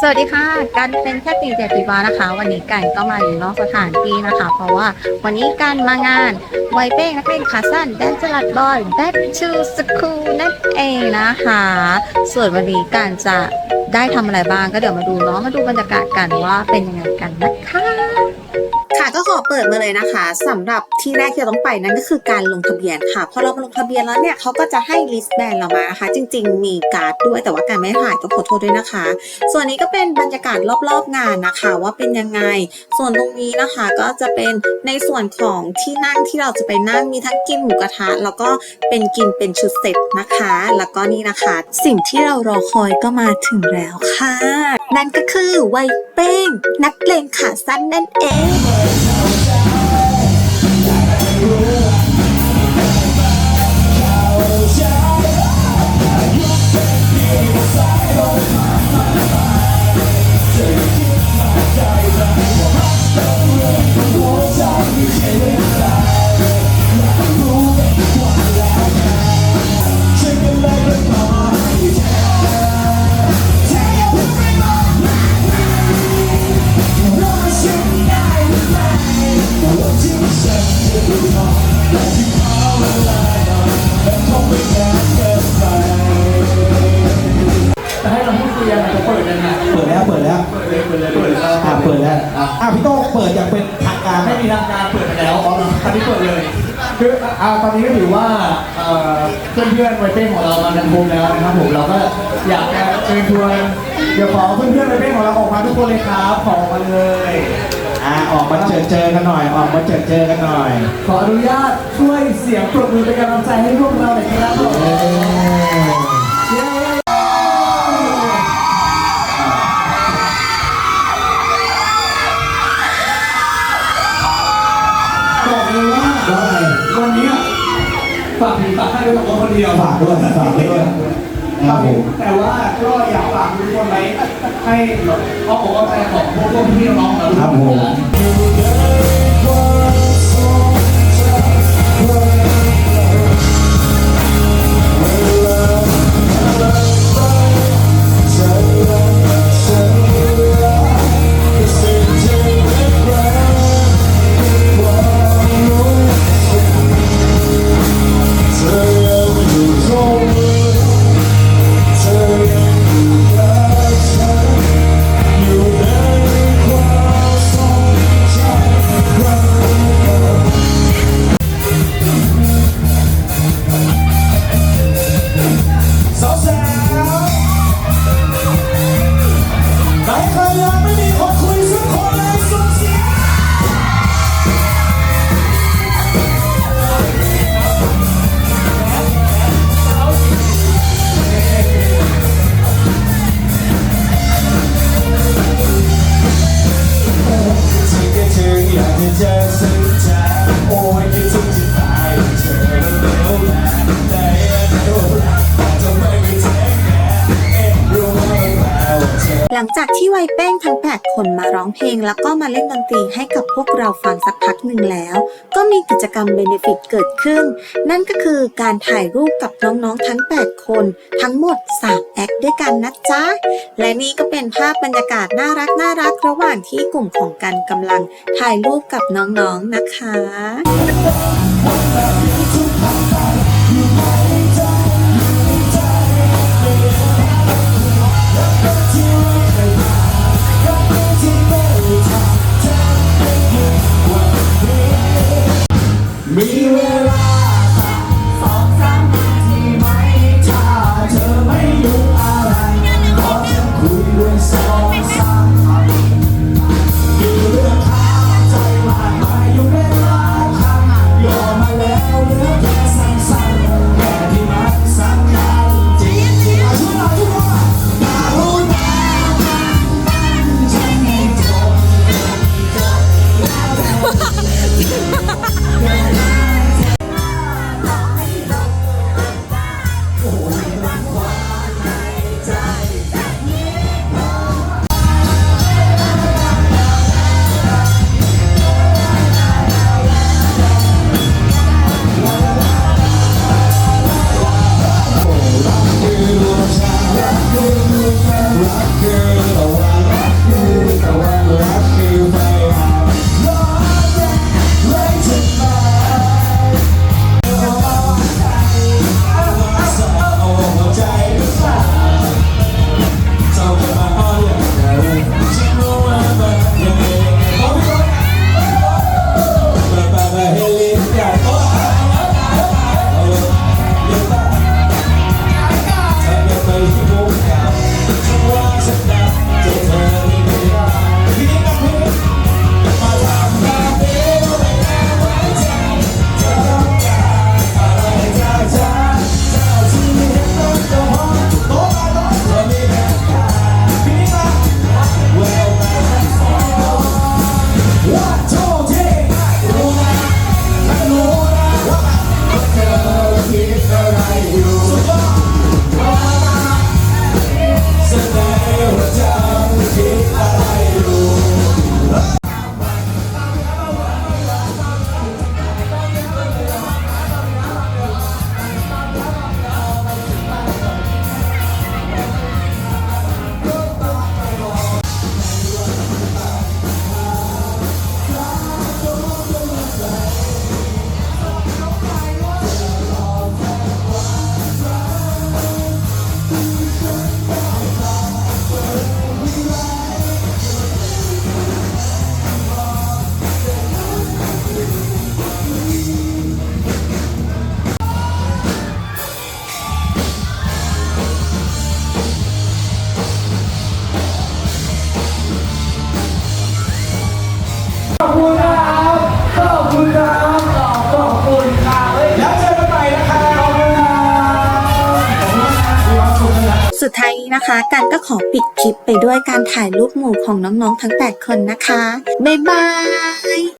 สวัสดีค่ะกันเป็นแค่ตีเจ็ดปีบานะคะ วันนี้กันก็มาอยู่นอกสถานที่นะคะ เพราะว่าวันนี้กันมางานไวเป้งนักเรียนขาสั้นแดนจลัดบอยแบ็คชูสคูลนั่นเองนะคะ ส่วนวันนี้กันจะได้ทำอะไรบ้างก็เดี๋ยวมาดูเนาะมาดูบรรยากาศกันว่าเป็นยังไงกันนะคะ ขอเปิดมาเลยนะคะสำหรับที่แรกที่เราต้องไปนั่นก็คือการลงทะเบียนค่ะพอเรามาลงทะเบียนแล้วเนี่ยเขาก็จะให้ลิสต์แบนเรามานะคะจริง ๆ มีการ์ดด้วยแต่ว่าการไม่ถ่ายต้องขอโทษด้วยนะคะ ส่วนนี้ก็เป็นบรรยากาศรอบๆงานนะคะ ว่าเป็นยังไง ส่วนตรงนี้นะคะก็จะเป็นในส่วนของที่นั่งที่เราจะไปนั่งมีทั้งกินหมูกระทะแล้วก็เป็นกินเป็นชุดเซตนะคะ แล้วก็นี่นะคะ สิ่งที่เรารอคอยก็มาถึงแล้วค่ะ นั่นก็คือไวเป้งนักเลงขาสั้นนั่นเอง อ่าพี่โต้งเปิดอย่างเป็นทางการไม่มีทางการเปิดไปแล้วอ๋อตอนนี้เปิดเลย คืออ่าตอนนี้ก็ถือว่าเอ่อเพื่อนๆไวเป้งของเรามากันครบแล้วนะครับผมเราก็อยากจะเชิญชวนเดี๋ยวขอเพื่อนๆไวเป้งของเราออกมาทุกคนเลยครับขอออกมาเลยอ่าออกมาเจอเจอกันหน่อย ออกมาเจอเจอกันหน่อย ขออนุญาตช่วยเสียงปรบมือเป็นกำลังใจให้พวกเราหน่อยครับผม ฝากผีฝากให้ด้วยตัวคนเดียวฝากด้วยฝากด้วยนะครับผมแต่ว่าก็อยากฝากทุกคนไว้ให้เอาอกเอาใจของพวกพวกพี่น้องๆเราทุกครับคผนม ง ลังจากที่ไวเป้งทั้ง 8 คนมาร้องเพลง แล้วก็มาเล่นดนตรีให้กับพวกเราฟังสักพักหนึ่งแล้ว ก็มีกิจกรรมเบนฟิตเกิดขึ้น นั่นก็คือการถ่ายรูปกับน้องๆทั้ง 8 คน ทั้งหมด 3 แอคด้วยกันนะจ๊ะ และนี่ก็เป็นภาพบรรยากาศน่ารักน่ารักระหว่างที่กลุ่มของกันกำลังถ่ายรูปกับน้องๆนะคะ นะคะ กันก็ขอปิดคลิปไปด้วยการถ่ายรูปหมู่ของน้องๆทั้ง 8 คนนะคะ บ๊ายบาย